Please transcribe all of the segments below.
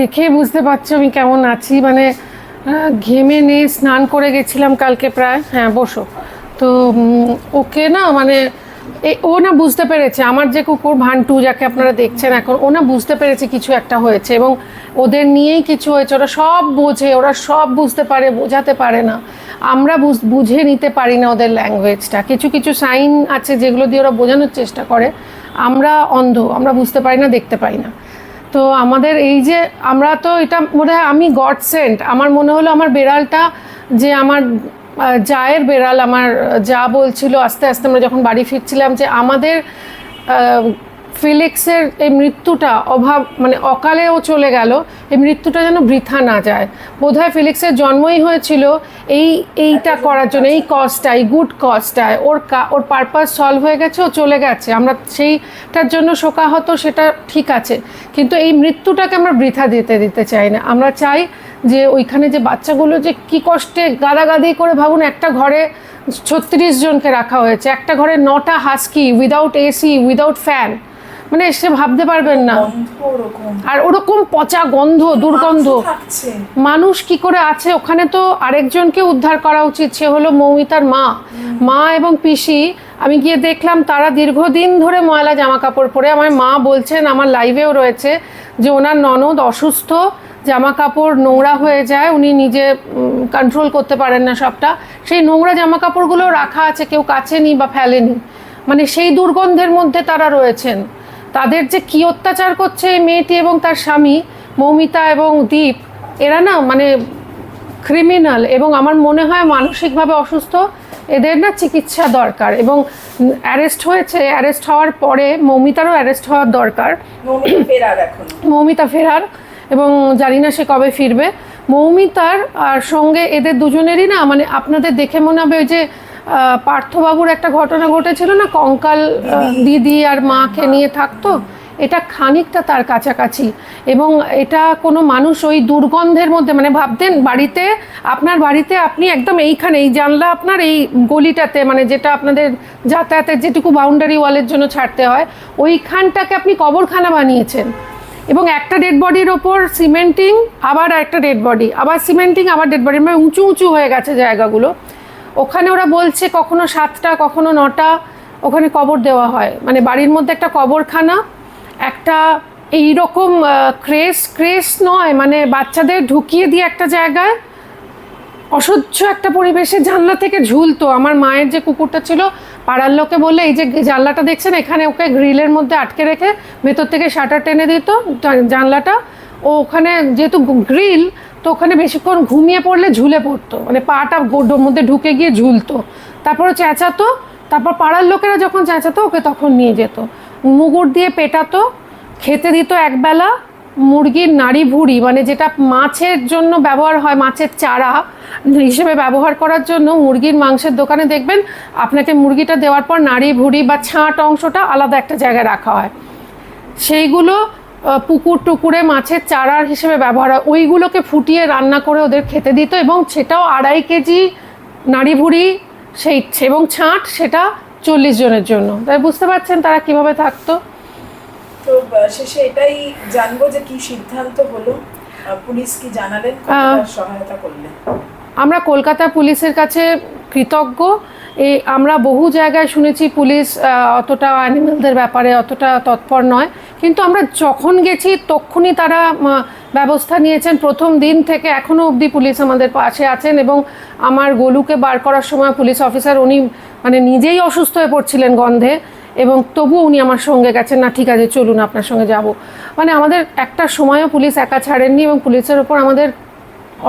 দেখে বুঝতে পারছ আমি কেমন আছি। মানে ঘেমে নে স্নান করে গেছিলাম কালকে প্রায়। হ্যাঁ বসো। তো ওকে না মানে ও না বুঝতে পেরেছে। আমার যে কুকুর ভান্টু, যাকে আপনারা দেখছেন এখন, ও না বুঝতে পেরেছে কিছু একটা হয়েছে এবং ওদের নিয়েই কিছু হয়েছে। ওরা সব বোঝে, ওরা সব বুঝতে পারে, বোঝাতে পারে না। আমরা বুঝে নিতে পারি না ওদের ল্যাঙ্গুয়েজটা। কিছু কিছু সাইন আছে যেগুলো দিয়ে ওরা বোঝানোর চেষ্টা করে। আমরা অন্ধ, আমরা বুঝতে পারি না, দেখতে পাই না। তো আমাদের এই যে আমরা তো এটা মনে হয় আমি গড সেন্ট। আমার মনে হলো আমার বেড়ালটা যে আমার জায়ের বেড়াল আমার যা বলছিল, আস্তে আস্তে আমরা যখন বাড়ি ফিরছিলাম যে আমাদের ফিলিক্সের এই মৃত্যুটা অভাব মানে অকালেও চলে গেল। এই মৃত্যুটা যেন বৃথা না যায়। বোধহয় ফিলিক্সের জন্মই হয়েছিল এই, এইটা করার জন্য, এই কজটাই গুড কজটায় ওর কা- ওর পারপাস সলভ হয়ে গেছে, ও চলে গেছে। আমরা সেইটার জন্য শোকাহত, সেটা ঠিক আছে। কিন্তু এই মৃত্যুটাকে আমরা বৃথা দিতে দিতে চাই না। আমরা চাই যে ওইখানে যে বাচ্চাগুলো যে কি কষ্টে গাদাগাদি করে ভাবুন, একটা ঘরে ছত্রিশ জনকে রাখা হয়েছে। একটা ঘরে নটা husky without AC without fan মানে সে ভাবতে পারবেন না। আর ওরকম পচা গন্ধ দুর্গন্ধ। মানুষ কি করে আছে? ওখানে তো আরেকজনকে উদ্ধার করা উচিত সে হলো মৌমিতার মা। মা এবং পিসি আমি গিয়ে দেখলাম তারা দীর্ঘদিন ধরে ময়লা জামা কাপড় পরে। আমার মা বলছেন আমার লাইভেও রয়েছে যে ওনার ননদ অসুস্থ জামা কাপড় নোংরা হয়ে যায় উনি নিজে কন্ট্রোল করতে পারেন না সবটা। সেই নোংরা জামা কাপড়গুলো রাখা আছে কেউ কাছেনি বা ফেলেনি। মানে সেই দুর্গন্ধের মধ্যে তারা রয়েছেন। তাদের যে কি অত্যাচার করছে মেয়েটি এবং তার স্বামী মৌমিতা এবং দীপ এরা না মানে ক্রিমিনাল এবং আমার মনে হয় মানসিকভাবে অসুস্থ। এদের না চিকিৎসা দরকার এবং অ্যারেস্ট হয়েছে অ্যারেস্ট হওয়ার পরে মৌমিতারও অ্যারেস্ট হওয়ার দরকার। ফেরার মৌমিতা ফেরার এবং জানি না সে কবে ফিরবে। মৌমিতার আর সঙ্গে এদের দুজনেরই না মানে আপনাদের দেখে মনে হবে ওই যে পার্থবাবুর একটা ঘটনা ঘটেছিল না? কঙ্কাল দিদি আর মাকে নিয়ে থাকতো। এটা খানিকটা তার কাছাকাছি। এবং এটা কোনো মানুষ ওই দুর্গন্ধের মধ্যে মানে ভাবতেন বাড়িতে, আপনার বাড়িতে আপনি একদম এইখানে, এই জানলা আপনার, এই গলিটাতে মানে যেটা আপনাদের যাতায়াতের যেটুকু বাউন্ডারি ওয়ালের জন্য ছাড়তে হয়, ওইখানটাকে আপনি কবরখানা বানিয়েছেন। এবং একটা ডেড বডির ওপর সিমেন্টিং আবার একটা ডেড বডি আবার সিমেন্টিং আবার ডেড বডি মানে উঁচু উঁচু হয়ে গেছে জায়গাগুলো। ওখানে ওরা বলছে কখনো সাতটা, কখনো নটা, ওখানে কবর দেওয়া হয়। মানে বাড়ির মধ্যে একটা কবরখানা, একটা এইরকম ক্রেস ক্রেস নয় মানে বাচ্চাদের ঢুকিয়ে দিয়ে একটা জায়গায় অসহ্য একটা পরিবেশে জানলা থেকে ঝুলতো। আমার মায়ের যে কুকুরটা ছিল, পাড়ার লোকে বললে, এই যে জানলাটা দেখছেন, এখানে ওকে গ্রিলের মধ্যে আটকে রেখে ভেতর থেকে শাটার টেনে দিত জানলাটা। ও ওখানে যেহেতু গ্রিল তো ওখানে বেশিক্ষণ ঘুমিয়ে পড়লে ঝুলে পড়তো। মানে পাটা গোডোর মধ্যে ঢুকে গিয়ে ঝুলতো। তারপর চেঁচাতো, তারপর পাড়ার লোকেরা যখন চেঁচাতো, ওকে তখন নিয়ে যেত। মুগুর দিয়ে পেটাতো, খেতে দিত একবেলা, মুরগির নাড়ি ভুড়ি মানে যেটা মাছের জন্য ব্যবহার হয়, মাছের চারা হিসেবে ব্যবহার করার জন্য মুরগির মাংসের দোকানে দেখবেন, আপনাকে মুরগিটা দেওয়ার পর নাড়ি ভুড়ি বা ছাঁট অংশটা আলাদা একটা জায়গায় রাখা হয়। সেইগুলো পুকুর টুকুরে মাছের চারার হিসেবে ব্যবহার হয়। ওইগুলোকে ফুটিয়ে রান্না করে ওদের খেতে দিত এবং সেটাও আড়াই কেজি নাড়ি ভুড়ি সেই এবং ছাঁট সেটা চল্লিশ জনের জন্য। তাই বুঝতে পারছেন তারা কীভাবে থাকতো? তো শেষে এটাই জানব যে কি সিদ্ধান্ত হলো। পুলিশ কি জানালেন? সহায়তা করলেন? আমরা কলকাতা পুলিশের কাছে কৃতজ্ঞ। এই আমরা বহু জায়গায় শুনেছি পুলিশ অতটা অ্যানিমেলদের ব্যাপারে অতটা তৎপর নয়। কিন্তু আমরা যখন গেছি, তক্ষুনি তারা ব্যবস্থা নিয়েছেন প্রথম দিন থেকে এখনও অবধি পুলিশ আমাদের পাশে আছেন এবং আমার গোলুকে বার করার সময় পুলিশ অফিসার উনি মানে নিজেই অসুস্থ হয়ে পড়ছিলেন গন্ধে এবং তবুও উনি আমার সঙ্গে গেছেন, না, ঠিক আছে, চলুন, আপনার সঙ্গে যাব। মানে আমাদের একটা সময়ও পুলিশ একা ছাড়েননি এবং পুলিশের ওপর আমাদের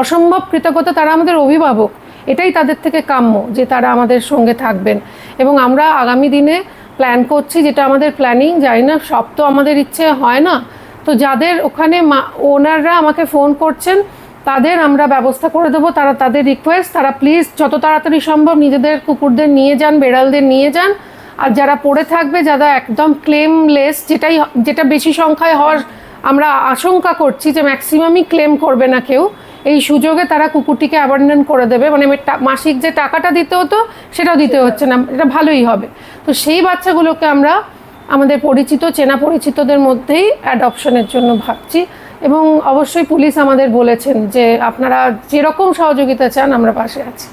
অসম্ভব কৃতজ্ঞতা, তারা আমাদের অভিভাবক। এটাই তাদের থেকে কাম্য যে তারা আমাদের সঙ্গে থাকবেন। এবং আমরা আগামী দিনে প্ল্যান করছি, যেটা আমাদের প্ল্যানিং জানি না, সব তো আমাদের ইচ্ছে হয় না। তো যাদের ওখানে ওনাররা আমাকে ফোন করছেন, তাদের আমরা ব্যবস্থা করে দেবো, তারা তাদের রিকোয়েস্ট তারা প্লিজ যত তাড়াতাড়ি সম্ভব নিজেদের কুকুরদের নিয়ে যান, বেড়ালদের নিয়ে যান। আর যারা পড়ে থাকবে, যারা একদম ক্লেমলেস যেটাই, যেটা বেশি সংখ্যায় হওয়ার আমরা আশঙ্কা করছি যে ম্যাক্সিমামই ক্লেম করবে না কেউ। এই সুযোগে তারা কুকুরটিকে অ্যাবান্ডন করে দেবে। মানে মাসিক যে টাকাটা দিতে হতো সেটাও দিতে হচ্ছে না। এটা ভালোই হবে। তো সেই বাচ্চাগুলোকে আমরা আমাদের পরিচিত চেনা পরিচিতদের মধ্যেই অ্যাডপশনের জন্য ভাবছি। এবং অবশ্যই পুলিশ আমাদের বলেছেন যে আপনারা যেরকম সহযোগিতা চান আমরা পাশে আছি।